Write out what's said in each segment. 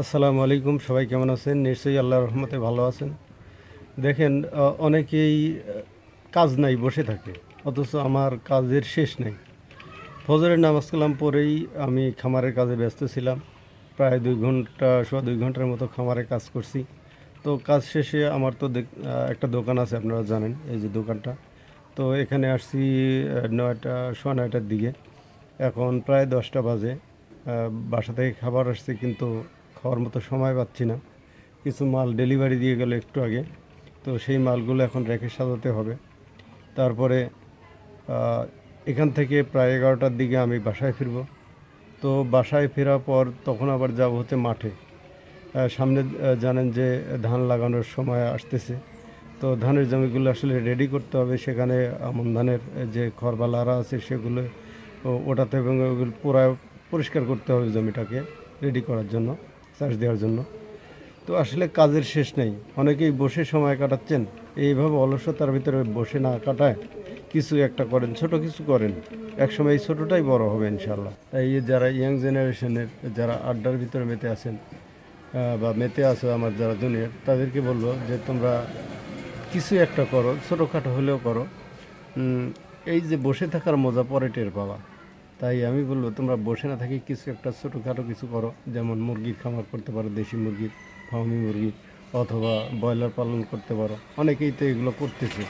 আসসালামু আলাইকুম, সবাই কেমন আছেন? নিশ্চয়ই আল্লাহর রহমতে ভালো আছেন। দেখেন অনেকেই কাজ নাই, বসে থাকে। অথচ আমার কাজের শেষ নেই। ফজরের নামাজ কালাম পরেই আমি খামারের কাজে ব্যস্ত ছিলাম। প্রায় দুই ঘণ্টা, সোয়া দুই ঘণ্টার মতো খামারে কাজ করছি। তো কাজ শেষে আমার তো একটা দোকান আছে, আপনারা জানেন, এই যে দোকানটা। তো এখানে আসছি নয়টা, সোয়া নয়টার দিকে। এখন প্রায় দশটা বাজে। বাসা থেকে খাবার আসছে, কিন্তু খাওয়ার মতো সময় পাচ্ছি না। কিছু মাল ডেলিভারি দিয়ে গেল একটু আগে। তো সেই মালগুলো এখন রেখে সাজাতে হবে। তারপরে এখান থেকে প্রায় এগারোটার দিকে আমি বাসায় ফিরব। তো বাসায় ফেরার পর তখন আবার যাব হচ্ছে মাঠে। সামনে জানেন যে ধান লাগানোর সময় আসতেছে। তো ধানের জমিগুলো আসলে রেডি করতে হবে। সেখানে আমন ধানের যে খড়বালারা আছে সেগুলো, ও- ওঠাতে এবং ওগুলো পুরা পরিষ্কার করতে হবে জমিটাকে রেডি করার জন্য। চাষ দেওয়ার জন্য। তো আসলে কাজের শেষ নেই। অনেকেই বসে সময় কাটাচ্ছেন। এইভাবে অলসতার ভিতরে বসে না কাটায় কিছু একটা করেন, ছোট কিছু করেন। একসময় এই ছোটোটাই বড় হবে ইনশাল্লাহ তাই যারা ইয়াং জেনারেশনের, যারা আড্ডার ভিতরে মেতে আছেন বা মেতে আছো আমার যারা জুনিয়র, তাদেরকে বলব যে তোমরা কিছু একটা করো, ছোটোখাটো হলেও করো। এই যে বসে থাকার মজা পরে টের পাওয়া তাই আমি বলব, তোমরা বসে না থাকি, কিছু একটা ছোটোখাটো কিছু করো। যেমন মুরগির খামার করতে পারো, দেশি মুরগির, ফার্মি মুরগি অথবা ব্রয়লার পালন করতে পারো। অনেকেই তো এগুলো করতেছে।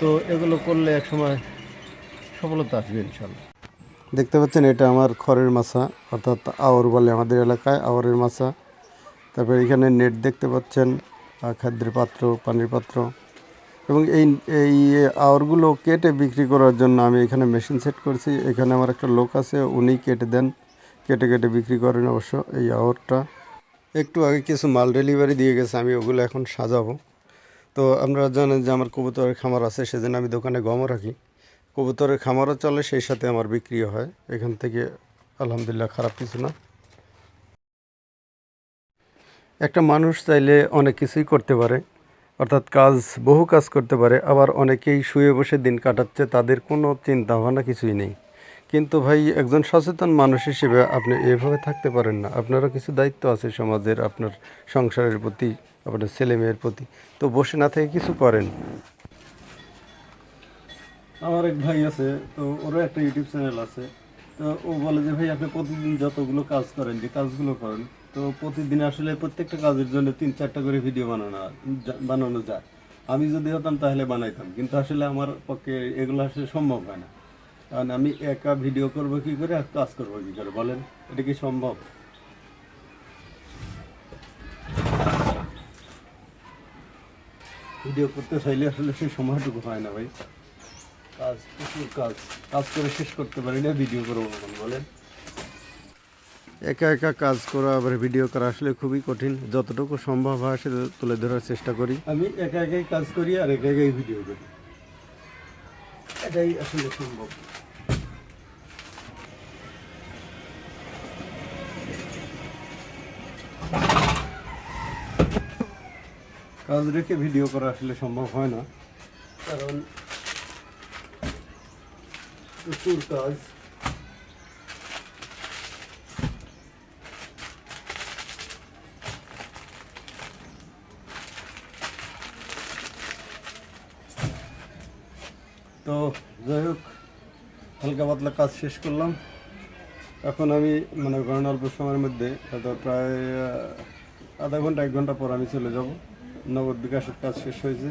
তো এগুলো করলে একসময় সফলতা আসবে ইনশাল্লাহ দেখতে পাচ্ছেন, এটা আমার খড়ের মাছা, অর্থাৎ আওর বলে আমাদের এলাকায় আওরের মাছা। তারপরে এখানে নেট দেখতে পাচ্ছেন খাদ্যের পাত্র, পানির পাত্র। এবং এই এই আওরগুলো কেটে বিক্রি করার জন্য আমি এখানে মেশিন সেট করছি। এখানে আমার একটা লোক আছে, উনি কেটে দেন। কেটে কেটে বিক্রি করেন অবশ্য এই আওরটা। একটু আগে কিছু মাল ডেলিভারি দিয়ে গেছে, আমি ওগুলো এখন সাজাবো। তো আপনারা জানেন যে আমার কবুতরের খামার আছে, সেজন্য আমি দোকানে গমও রাখি। কবুতরের খামারও চলে, সেই সাথে আমার বিক্রিও হয়। এখান থেকে আলহামদুলিল্লাহ খারাপ কিছু না। একটা মানুষ চাইলে অনেক কিছুই করতে পারে। অর্থাৎ কাজ, বহু কাজ করতে পারে, আবার অনেকেই শুয়ে বসে দিন কাটাচ্ছে, তাদের কোনো চিন্তা ভাবনা কিছুই নেই। কিন্তু ভাই, একজন সচেতন মানুষ হিসেবে আপনি এভাবে থাকতে পারেন না। আপনারও কিছু দায়িত্ব আছে সমাজের, আপনার সংসারের প্রতি, আপনার ছেলে মেয়ের প্রতি। তো বসে না থেকে কিছু করেন। আমার এক ভাই আছে, তো ওরও একটা ইউটিউব চ্যানেল আছে। তো ও বলে যে, ভাই, আপনি প্রতিদিন যতগুলো কাজ করেন, যে কাজগুলো করেন, তো প্রতিদিন আসলে প্রত্যেকটা কাজের জন্য তিন চারটা করে ভিডিও বানানো বানানো যায়। আমি যদি হতাম, তাহলে বানাইতাম। কিন্তু আসলে আমার পক্ষে এগুলো আসলে সম্ভব হয় না। কারণ আমি একা ভিডিও করব কি করে, আর কাজ করব কি করে? বলেন, এটা কি সম্ভব? ভিডিও করতে চাইলে আসলে সেই সময়টুকু হয় না, ভাই। কাজ প্রচুর কাজ। কাজ করে শেষ করতে পারি না ভিডিও করব বলেন। একা একা কাজ করা আবার ভিডিও করা আসলে খুবই কঠিন। যতটুকু সম্ভব হয় সেটা তুলে ধরার চেষ্টা করি। আমি একা একাই কাজ করি আর একা একাই ভিডিও করি। এটাই আসলে সম্ভব। কাজ রেখে ভিডিও করা আসলে সম্ভব হয় না। কারণ প্রচুর কাজ তো যাই হোক, হালকা পাতলা কাজ শেষ করলাম। এখন আমি মানে করেন অল্প সময়ের মধ্যে, হয়তো প্রায় আধা ঘণ্টা, এক ঘণ্টা পর আমি চলে যাব। নগদ বিকাশের কাজ শেষ হয়েছে।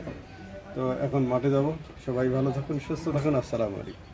তো এখন মাঠে যাব। সবাই ভালো থাকুন, সুস্থ থাকুন। আসসালামু আলাইকুম।